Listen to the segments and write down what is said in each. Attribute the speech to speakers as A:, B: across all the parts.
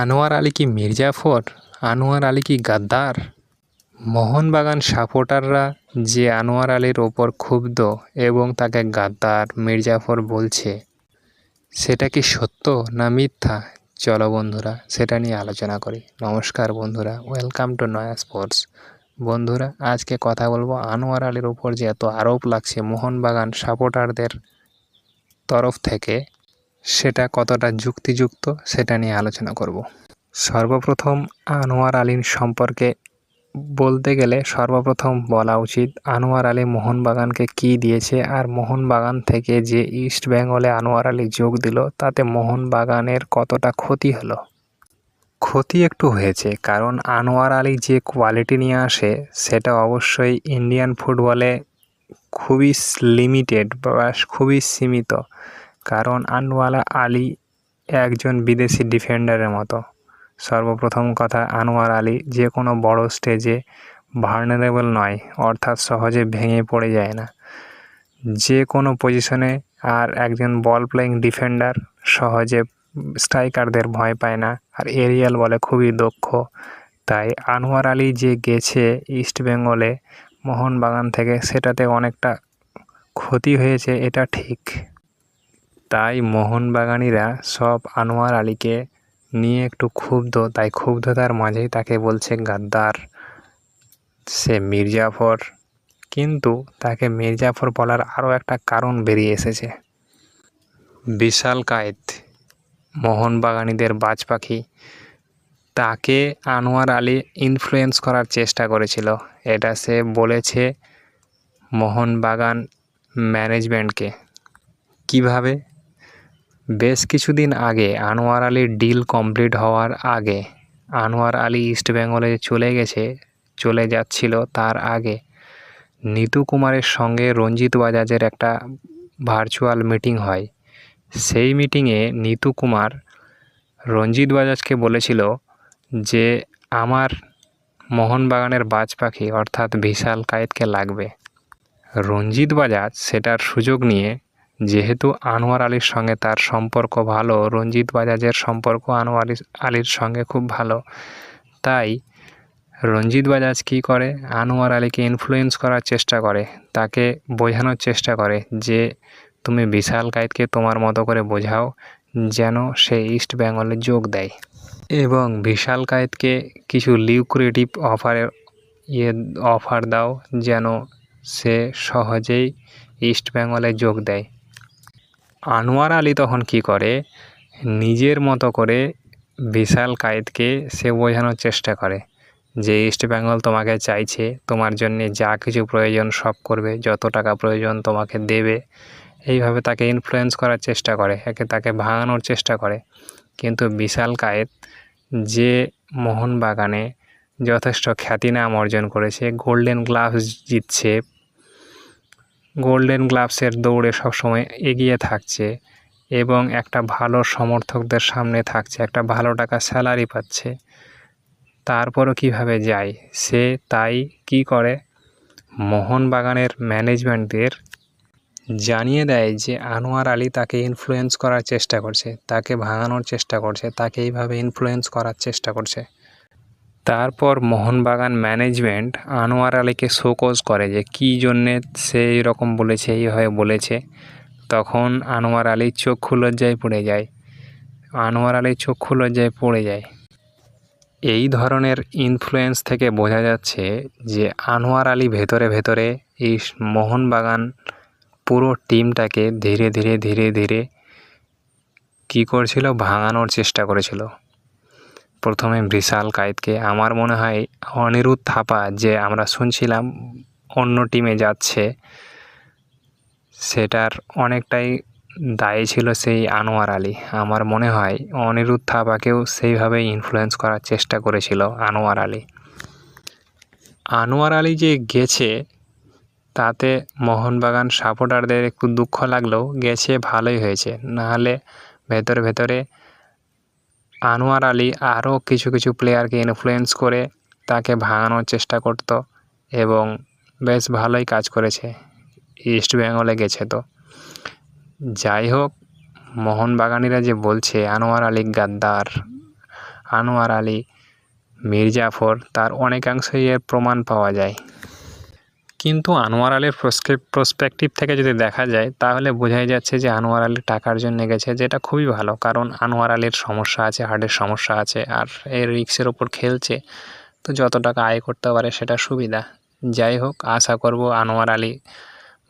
A: আনোয়ার আলী কি মির্জাফর? আনোয়ার আলী কি গাদ্দার? মোহনবাগান সাপোর্টাররা যে আনোয়ার আলীর ওপর ক্ষুব্ধ এবং তাকে গাদ্দার, মির্জাফর বলছে, সেটা কি সত্য না মিথ্যা? চলো বন্ধুরা, সেটা নিয়ে আলোচনা করি। নমস্কার বন্ধুরা ওয়েলকাম টু নয়া স্পোর্টস বন্ধুরা, আজকে কথা বলব আনোয়ার আলীর ওপর যে এত আরোপ লাগছে মোহনবাগান সাপোর্টারদের তরফ থেকে। সেটা কতটা যুক্তিযুক্ত সেটা নিয়ে আলোচনা করব। সর্বপ্রথম আনোয়ার আলীর সম্পর্কে বলতে গেলে সর্বপ্রথম বলা উচিত আনোয়ার আলী মোহনবাগানকে কি দিয়েছে আর মোহনবাগান থেকে যে ইস্ট বেঙ্গলে আনোয়ার আলী যোগ দিল, তাতে মোহনবাগানের কতটা ক্ষতি হলো? ক্ষতি একটু হয়েছে, কারণ আনোয়ার আলী যে কোয়ালিটি নিয়ে আসে, সেটা অবশ্যই ইন্ডিয়ান ফুটবলে খুবই লিমিটেড বা খুবই সীমিত। কারণ আনোয়ার আলী একজন বিদেশি ডিফেন্ডারের মতো। সর্বপ্রথম কথা আনোয়ার আলী যে কোনো বড় স্টেজে ভার্নারেবল নয়, অর্থাৎ সহজে ভেঙে পড়ে যায় না। যে কোনো পজিশনে আর একজন বল প্লেয়িং ডিফেন্ডার সহজে স্ট্রাইকারদের ভয় পায় না, আর এরিয়াল বলে খুবই দক্ষ। তাই আনোয়ার আলী যে গেছে ইস্ট বেঙ্গলে মোহনবাগান থেকে, সেটাতে অনেকটা ক্ষতি হয়েছে, এটা ঠিক। তাই মোহনবাগানিরা সব আনোয়ার আলীকে নিয়ে একটু ক্ষুব্ধ, তাই ক্ষুব্ধতার মাঝেই তাকে বলছে গাদ্দার। সে মির্জাফর। কিন্তু তাকে মির্জাফর বলার আরও একটা কারণ বেরিয়ে এসেছে। বিশাল কায়েত মোহনবাগানিদের বাজ পাখি। তাকে আনোয়ার আলী ইনফ্লুয়েন্স করার চেষ্টা করেছিল। এটা সে বলেছে মোহনবাগান ম্যানেজমেন্টকে কীভাবে? বেশ কিছুদিন আগে আনোয়ার আলীর ডিল কমপ্লিট হওয়ার আগে আনোয়ার আলী ইস্ট বেঙ্গলে চলে গেছে, চলে যাচ্ছিল তার আগে। নিতু কুমারের সঙ্গে রঞ্জিত বাজাজের একটা ভার্চুয়াল মিটিং হয়। সেই মিটিংয়ে নিতু কুমার রঞ্জিত বাজাজকে বলেছিল যে, আমার মোহনবাগানের বাজ পাখি অর্থাৎ বিশাল কায়েতকে লাগবে। রঞ্জিত বাজাজ সেটার সুযোগ নিয়ে যেহেতু আনোয়ার আলীর সঙ্গে তার সম্পর্ক ভালো, রঞ্জিত বাজাজের সম্পর্ক আনোয়ার আলীর সঙ্গে খুব ভালো। তাই রঞ্জিত বাজাজ কী করে? আনোয়ার আলীকে ইনফ্লুয়েন্স করার চেষ্টা করে, তাকে বোঝানোর চেষ্টা করে যে, তুমি বিশাল কায়েতকে তোমার মতো করে বোঝাও যেন সে ইস্ট বেঙ্গলে যোগ দেয়। এবং বিশাল কায়েতকে কিছু লিউক্রেটিভ অফারের ইয়ে অফার দাও যেন সে সহজেই ইস্ট বেঙ্গলে যোগ দেয়। আনোয়ার আলী তখন কি করে? নিজের মতো করে বিশাল কায়েদকে সে বোঝানোর চেষ্টা করে যে ইস্ট বেঙ্গল তোমাকে চাইছে, তোমার জন্যে যা কিছু প্রয়োজন সব করবে, যত টাকা প্রয়োজন তোমাকে দেবে। এইভাবে তাকে ইনফ্লুয়েন্স করার চেষ্টা করে, একে তাকে ভাঙানোর চেষ্টা করে। কিন্তু বিশাল কায়েত যে মোহনবাগানে যথেষ্ট খ্যাতিনাম অর্জন করেছে গোল্ডেন গ্লাভস জিতছে গোল্ডেন গ্লাভসের দৌড়ে সবসময় এগিয়ে থাকছে এবং একটা ভালো সমর্থকদের সামনে থাকছে, একটা ভালো টাকা স্যালারি পাচ্ছে। তারপরও কীভাবে যায়? সে তাই কি করে? মোহনবাগানের ম্যানেজমেন্টদের জানিয়ে দেয় যে আনোয়ার আলী তাকে ইনফ্লুয়েন্স করার চেষ্টা করছে, তাকে ভাঙানোর চেষ্টা করছে, তাকে এইভাবে ইনফ্লুয়েন্স করার চেষ্টা করছে। তারপর মোহনবাগান ম্যানেজমেন্ট আনোয়ার আলীকে শোকজ করে যে, কী জন্যে সে এরকম বলেছে এইভাবে বলেছে? তখন আনোয়ার আলী চক্ষু লজ্জায় পড়ে যায়। আনোয়ার আলী চক্ষু লজ্জায় পড়ে যায়। এই ধরনের ইনফ্লুয়েন্স থেকে বোঝা যাচ্ছে যে, আনোয়ার আলী ভেতরে ভেতরে এই মোহনবাগান পুরো টিমটাকে ধীরে ধীরে ধীরে ধীরে কী করছিল? ভাঙানোর চেষ্টা করেছিল। প্রথমে বিশাল কায়েতকে আমার মনে হয় অনিরুদ্ধ থাপা যে আমরা শুনছিলাম অন্য টিমে যাচ্ছে, সেটার অনেকটাই দায়ী ছিল সেই আনোয়ার আলী। আমার মনে হয় অনিরুদ্ধ থাপাকেও সেইভাবেই ইনফ্লুয়েন্স করার চেষ্টা করেছিল আনোয়ার আলী। আনোয়ার আলী যে গেছে, তাতে মোহনবাগান সাপোর্টারদের একটু দুঃখ লাগলেও গেছে ভালোই হয়েছে। নাহলে ভেতরে ভেতরে আনোয়ার আলী আরও কিছু কিছু প্লেয়ারকে ইনফ্লুয়েন্স করে তাকে ভাঙানোর চেষ্টা করত এবং বেশ ভালোই কাজ করেছে। ইস্ট বেঙ্গলে গেছে তো। যাই হোক, মোহনবাগানিরা যে বলছে, আনোয়ার আলী গাদ্দার, আনোয়ার আলী মির্জাফর, তার অনেকাংশই এর প্রমাণ পাওয়া যায়। কিন্তু আনোয়ার আলীর প্রসপেক্টিভ থেকে যদি দেখা যায়, তাহলে বোঝাই যাচ্ছে যে আনোয়ার আলী টাকার জন্য গেছে যেটা খুবই ভালো। কারণ আনোয়ার আলীর সমস্যা আছে হার্টের সমস্যা আছে, আর এর রিক্সের ওপর খেলছে। তো যত টাকা আয় করতে পারে সেটা সুবিধা। যাই হোক, আশা করব আনোয়ার আলী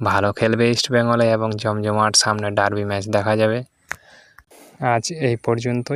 A: ভালো খেলবে ইস্ট বেঙ্গলে এবং জমজমাট সামনে ডার্বি ম্যাচ দেখা যাবে। আজ এই পর্যন্তই।